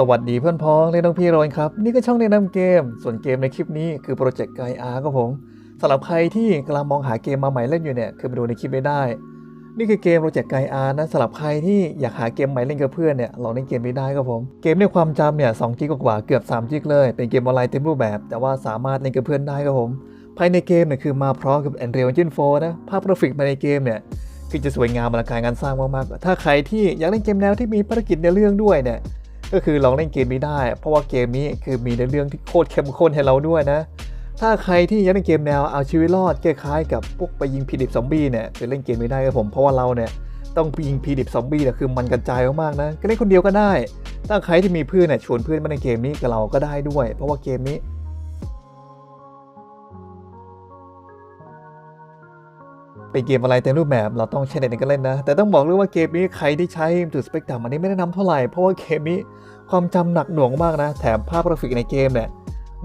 สวัสดีเพื่อนพ้องเล่นน้องพี่โรนครับ นี่ก็ช่องแนะนำเกม ส่วนเกมในคลิปนี้คือโปรเจกต์ไกอาร์ครับผมสำหรับใครที่กำลังมองหาเกมมาใหม่เล่นอยู่เนี่ยคือไปดูในคลิปไม่ได้ นี่คือเกมโปรเจกต์ไกอาร์นะสำหรับใครที่อยากหาเกมใหม่เล่นกับเพื่อนเนี่ยลองเล่นเกมไม่ได้ครับผมเกมในความจำเนี่ยสองจิกกว่าเกือบ3จิกเลยเป็นเกมออนไลน์เต็มรูปแบบ แต่ว่าสามารถเล่นกับเพื่อนได้ครับผมภายในเกมเนี่ยคือมาพร้อมกับ Unreal Engine 4นะภาพกราฟิกภายในเกมเนี่ยคือจะสวยงามอลังการงานสร้างมากๆถ้าใครที่อยากเล่นเกมแนวที่มีภารกิจในเรื่องด้วยเนี่ย ก็คือลองเล่นเกมนี้ได้ เพราะว่าเกมนี้คือมีในเรื่องที่โคตรเข้มข้นให้เราด้วยนะ ถ้าใครที่ยังเล่นเกมแนวเอาชีวิตรอดคล้ายๆกับพวกไปยิงพีดิบซอมบี้เนี่ยจะเล่นเกมไม่ได้ครับผมเพราะว่าเราเนี่ยต้องยิงพีดิบซอมบี้เนี่ยคือมันกระจายมากๆนะก็เล่นคนเดียวก็ได้ ถ้าใครที่มีเพื่อนเนี่ยชวนเพื่อนมาในเกมนี้กับเราก็ได้ด้วย เพราะว่าเกมนี้ เป็นเกมอะไรเต็มรูปแบบเราต้องใช้เน็ตในการเล่นนะ แต่ต้องบอกเลยว่าเกมนี้ใครที่ใช้จุดสเปกตรัมอันนี้ไม่แนะนำเท่าไหร่ เพราะว่าเกมนี้ความจำหนักหน่วงมากนะ แถมภาพกราฟิกในเกมเนี่ย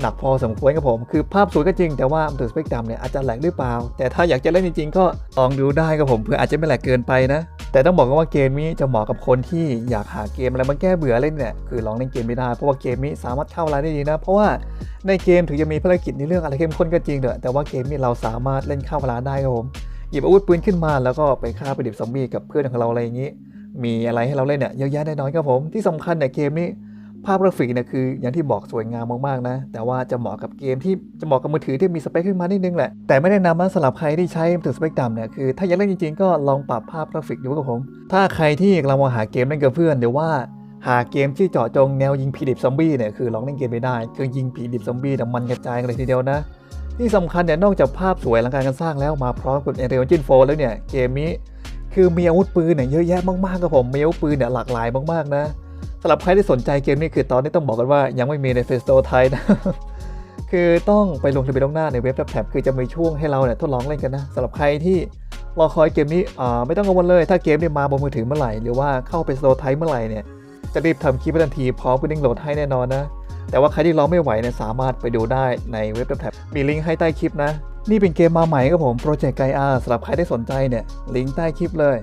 หนักพอสมควรครับผม คือภาพสวยก็จริง แต่ว่าจุดสเปกตรัมเนี่ยอาจจะแหลกหรือเปล่า แต่ถ้าอยากจะเล่นจริงๆ ก็ลองดูได้ครับผมเพื่ออาจจะไม่แหลกเกินไปนะ แต่ต้องบอกกันว่าเกมนี้จะเหมาะกับคนที่อยากหาเกมอะไรมาแก้เบื่อเล่นเนี่ยคือลองเล่นเกมไม่ได้เพราะว่าเกมนี้สามารถเข้าเวลาได้ดีนะ เพราะว่าในเกมถึงจะมีภารกิจในเรื่องอะไรเข้มข้นก็จริงเถอะแต่ว่าเกมนี้เราสามารถเล่นเข้าเวลาได้ครับผม หยิบอาวุธปืนขึ้นมาแล้วก็ไปฆ่าไปดิบซอมบี้กับเพื่อนของเราอะไรอย่างนี้ มีอะไรให้เราเล่นเนี่ยเยอะแยะแน่นอนครับผมที่สำคัญเนี่ยเกมนี้ภาพกราฟิกเนี่ยคืออย่างที่บอกสวยงามมากๆนะ แต่ว่าจะเหมาะกับเกมที่จะเหมาะกับมือถือที่มีสเปคขึ้นมานิดนึงแหละ แต่ไม่แนะนำนะสำหรับใครที่ใช้ถือสเปคต่ำเนี่ยคือถ้าอยากเล่นจริงๆ ก็ลองปรับภาพกราฟิกดูครับผม ถ้าใครที่กำลังมองหาเกมเล่นกับเพื่อนหรือว่าหาเกมที่เจาะจงแนวยิงผีดิบซอมบี้เนี่ยคือลองเล่นเกมไม่ได้ คือยิงผีดิบซอมบี้แต่มันกระจายกันเลยทีเดียวนะ ที่สำคัญเนี่ยนอกจากภาพสวยอลังการการสร้างแล้วมาพร้อมกับ Unreal Engine 4แล้วเนี่ยเกมนี้คือมีอาวุธปืนเนี่ยเยอะแยะมากๆครับผมมีอาวุธปืนเนี่ยหลากหลายมากๆนะสำหรับใครที่สนใจเกมนี้คือตอนนี้ต้องบอกกันว่ายังไม่มีในเฟสโตไทยนะคือต้องไปลงทะเบียนล่วงหน้าในเว็บแท็บคือจะมีช่วงให้เราเนี่ยทดลองเล่นกันนะสำหรับใครที่รอคอยเกมนี้อ่าไม่ต้องกังวลเลย ถ้าเกมนี้มาบนมือถือเมื่อไหร่หรือว่าเข้าไปสโตไทยเมื่อไหร่เนี่ยจะรีบทำคลิปทันทีพร้อมกับลิงโหลดให้แน่นอนนะ แต่ว่าใครที่รอไม่ไหวเนี่ยสามารถไปดูได้ในเว็บแท็บมีลิงก์ให้ใต้คลิปนะ นี่เป็นเกมมาใหม่ครับผมโปรเจกต์ไกอาสำหรับใครที่สนใจเนี่ยลิงก์ใต้คลิปเลย